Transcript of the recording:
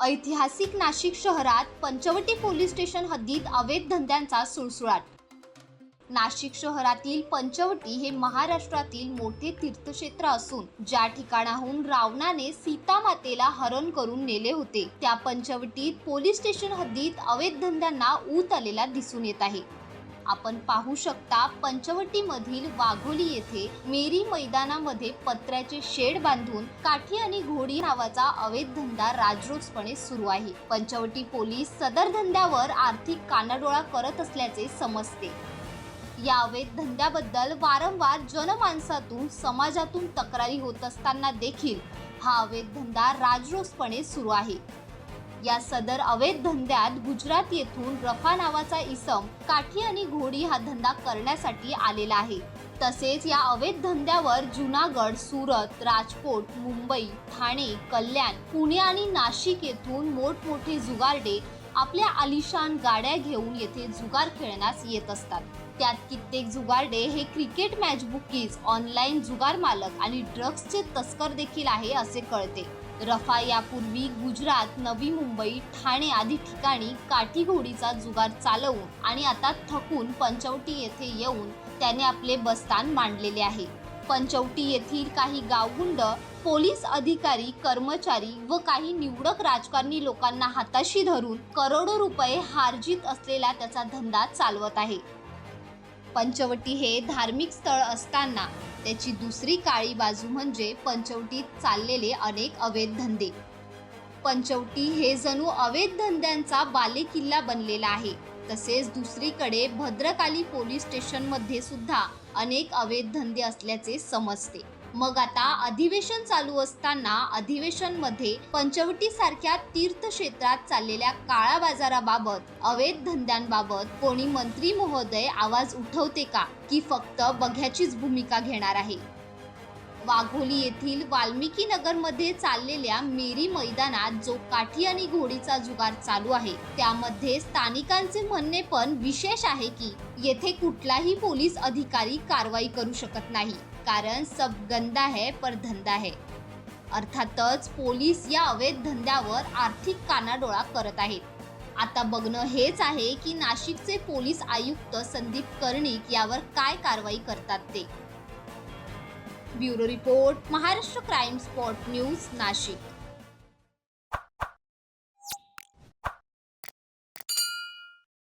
ऐतिहासिक नाशिक शहरात Panchavati police station हद्दीत अवैध धंद्यांचा सुळसुळाट. नाशिक शहरातील पंचवटी हे महाराष्ट्रातील मोठे तीर्थक्षेत्र असून ज्या ठिकाणाहून रावणाने सीता मातेला हरण करून नेले होते त्या पंचवटीत पोलीस स्टेशन हद्दीत अवैध धंद्यांना ऊत आलेला दिसून येत आहे. आपण पाहू शकता पंचवटीमधील वाघोली येथे मेरी मैदानामध्ये पत्र्याचे शेड बांधून काठी आणि घोडी नावाचा अवैध धंदा राजरोजपणे सुरू आहे. पंचवटी पोलीस सदर धंद्यावर आर्थिक कानाडोळा करत असल्याचे समजते. या अवैध धंद्याबद्दल वारंवार जनमानसातून समाजातून तक्रारी होत असताना देखील हा अवैध धंदा राजरोसपणे सुरू आहे. या सदर अवैध धंद्यात गुजरात येथून रफा नावाचा इसम काठी आणि घोडी हा धंदा करण्यासाठी आलेला आहे. तसेच या अवैध धंद्यावर जुनागड सुरत राजकोट मुंबई ठाणे कल्याण पुणे आणि नाशिक येथून मोठमोठे जुगारडे आपल्या आलिशान गाड्या घेऊन येथे जुगार खेळण्यास येत असतात. त्यात कित्येक जुगारडे हे क्रिकेट मॅच बुकीज ऑनलाईन जुगार मालक आणि ड्रग्जचे तस्कर देखील आहे असे कळते. रफा यापूर्वी गुजरात नवी मुंबई ठाणे आदी ठिकाणी काठी घोडीचा जुगार चालवून आणि आता थकून पंचवटी येथे येऊन त्याने आपले बस्तान मांडलेले आहे. पंचवटी येथील काही गावगुंड पोलीस अधिकारी कर्मचारी व काही निवडक राजकारणी लोकांना हाताशी धरून करोडो रुपये हार्जित असलेला त्याचा धंदा चालवत आहे. पंचवटी हे धार्मिक स्थळ असताना त्याची दुसरी काळी बाजू म्हणजे पंचवटीत चाललेले अनेक अवैध धंदे. पंचवटी हे जणू अवैध धंद्यांचा बालेकिल्ला बनलेला आहे. तसेच दुसरीकडे भद्रकाली पोलीस स्टेशनमध्ये सुद्धा अनेक अवैध धंदे असल्याचे समजते. मग आता अधिवेशन चालू असताना अधिवेशनमध्ये पंचवटी सारख्या तीर्थक्षेत्रात चाललेल्या काळा बाजाराबाबत अवैध धंद्यांबाबत कोणी मंत्री महोदय आवाज उठवते का? की फक्त बघ्याचीच भूमिका घेणार आहे. वाघोली येथील वाल्मिकी नगरमध्ये चाललेल्या मेरी मैदानात जो काठी आणि घोडीचा जुगार चालू आहे त्यामध्ये स्थानिकांचे म्हणणे पण विशेष आहे की येथे कुठलाही पोलीस अधिकारी कारवाई करू शकत नाही कारण सब गंदा है पर धंदा है. अर्थातच पोलीस या अवैध धंद्यावर आर्थिक कानाडोळा करत आहेत. आता बघणं हेच आहे की नाशिकचे पोलीस आयुक्त संदीप कर्णिक यावर काय कारवाई करतात ते. Bureau report Maharashtra crime spot news Nashik.